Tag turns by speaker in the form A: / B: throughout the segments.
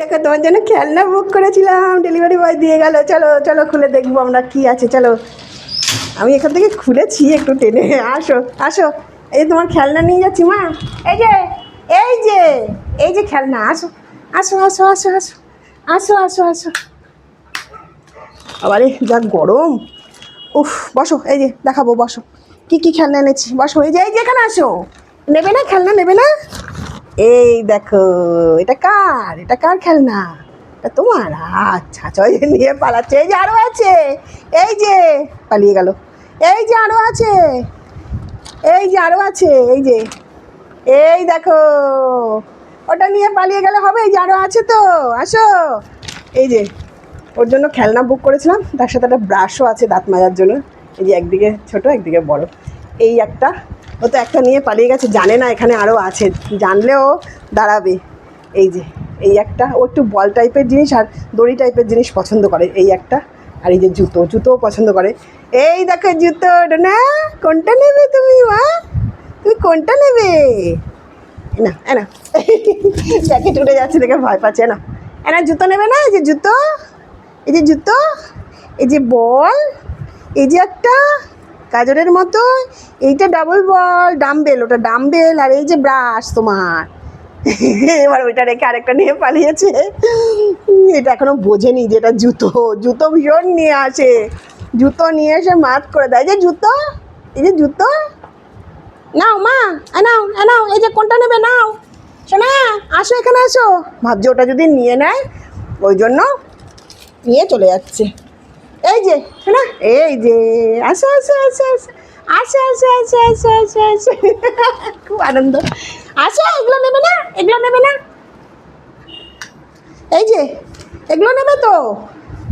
A: দেখো, তোমার জন্য খেলনা বুক করেছিলাম। ডেলিভারি বয় দিয়ে গেল। চলো চলো খুলে দেখব আমরা কি আছে। চলো। আমি এখান থেকে খুলেছি একটু টেনে। আসো আসো। এই যে তোমার খেলনা নিয়ে যাচ্ছি, মা। এই যে এই যে এই যে খেলনা। আসো আসো আসো আসো আসো। আসো আসো আসো। আবারে, যা গরম। উফ, বসো, এই যে দেখাবো, বসো। কি কি খেলনা এনেছি? বসো, এই যে এই যে, এখানে আসো। নেবে না, খেলনা নেবে না? এই দেখো, এটা কার? এটা কার খেলনা? এটা তোমার? আচ্ছা চল নিয়ে পালাচ্ছে। এই যে আরও আছে। এই যে, পালিয়ে গেল। এই যে আরও আছে। এই যে আরও আছে। এই যে, এই দেখো, ওটা নিয়ে পালিয়ে গেলে হবে। এই যে আরও আছে তো, আসো। এই যে, ওর জন্য খেলনা বুক করেছিলাম। তার সাথে একটা ব্রাশও আছে দাঁত মাজার জন্য। এই যে একদিকে ছোট, একদিকে বড়। এই একটা ও তো একটা নিয়ে পালিয়ে গেছে, জানে না এখানে আরও আছে। জানলেও দাঁড়াবে। এই যে, এই একটা, ও একটু বল টাইপের জিনিস আর দড়ি টাইপের জিনিস পছন্দ করে, এই একটা। আর এই যে জুতো, জুতোও পছন্দ করে। এই দেখো জুতো না, কোনটা নেবে তুমি, মা? তুমি কোনটা নেবে? না না। প্যাকেট উঠে যাচ্ছে, দেখে ভয় পাচ্ছে না। এ না, জুতো নেবে না, এই যে জুতো, এই যে জুতো, এই যে বল, এই যে একটা। গাজরের মতো, এইটা ডাবল বল ডাম্বেল ওটা ডাম্বেল আর এই যে ব্রাশ তোমার। এবার ওইটা রেখে আরেকটা নিয়ে পালিয়েছে। এটা এখনও বোঝেনি যে এটা জুতো। জুতো ভীষণ নিয়ে আসে। জুতো নিয়ে এসে মাত করে দেয়। যে জুতো, এই যে জুতো। নাও মা নাও নাও, এই যে কোনটা নেবে নাও। শোনা আসো এখানে আসো। ভাবছি ওটা যদি নিয়ে নেয়, ওই জন্য নিয়ে চলে যাচ্ছে। এই যে, শোনা। এই যে, আসো আসো আসো আসো। আসো আসো আসো আসো আসো আসো। খুব আনন্দ। আসো, এগুলো নেবে না? এগুলো নেবে না? এই যে, এগুলো নেবে তো।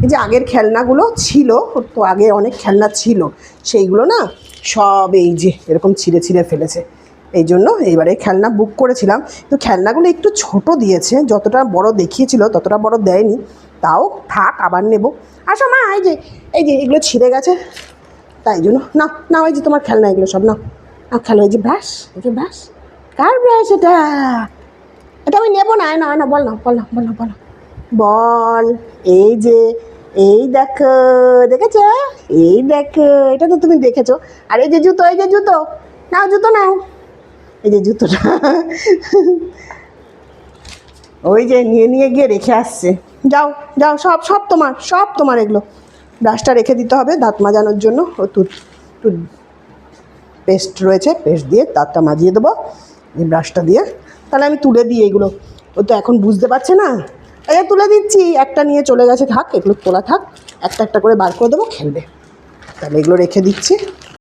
A: এই যে আগের খেলনাগুলো ছিল তো আগে অনেক খেলনা ছিল। সেইগুলো না সব এই যে, এরকম ছিঁড়ে ছিঁড়ে ফেলেছে। এই জন্য এইবারে খেলনা বুক করেছিলাম। তো খেলনাগুলো একটু ছোট দিয়েছে, যতটা বড় দেখিয়েছিল ততটা বড় দেয়নি। তাও থাক, আবার নেব। আসো মা, এই যে এই যে এগুলো ছিঁড়ে গেছে। তাই জন্য না না ওই যে তোমার খেলনা, এগুলো সব না না খেলো, এই যে ব্রাশ, এই যে ব্রাশ। কার ব্রাশ এটা? এটা আমি নেব না না না, বল না বল না বল না বল না বল, এই যে, এই দেখো, দেখেছ? এই দেখো, এটা তো তুমি দেখেছ। আর এই যে জুতো, এই যে জুতো। নাও জুতো নাও। এই যে জুতোটা। ওই যে নিয়ে নিয়ে গিয়ে রেখে আসছে। যাও যাও, সব সব তোমার সব তোমার এগুলো। ব্রাশটা রেখে দিতে হবে দাঁত মাজানোর জন্য। ও টুথ পেস্ট রয়েছে পেস্ট দিয়ে দাঁতটা মাজিয়ে দেবো এই ব্রাশটা দিয়ে। তাহলে আমি তুলে দিই এগুলো। ও তো এখন বুঝতে পারছে না। এই তুলে দিচ্ছি, একটা নিয়ে চলে গেছে, থাক, এগুলো তোলা থাক। একটা একটা করে বার করে দেবো, খেলবে। তাহলে এগুলো রেখে দিচ্ছি।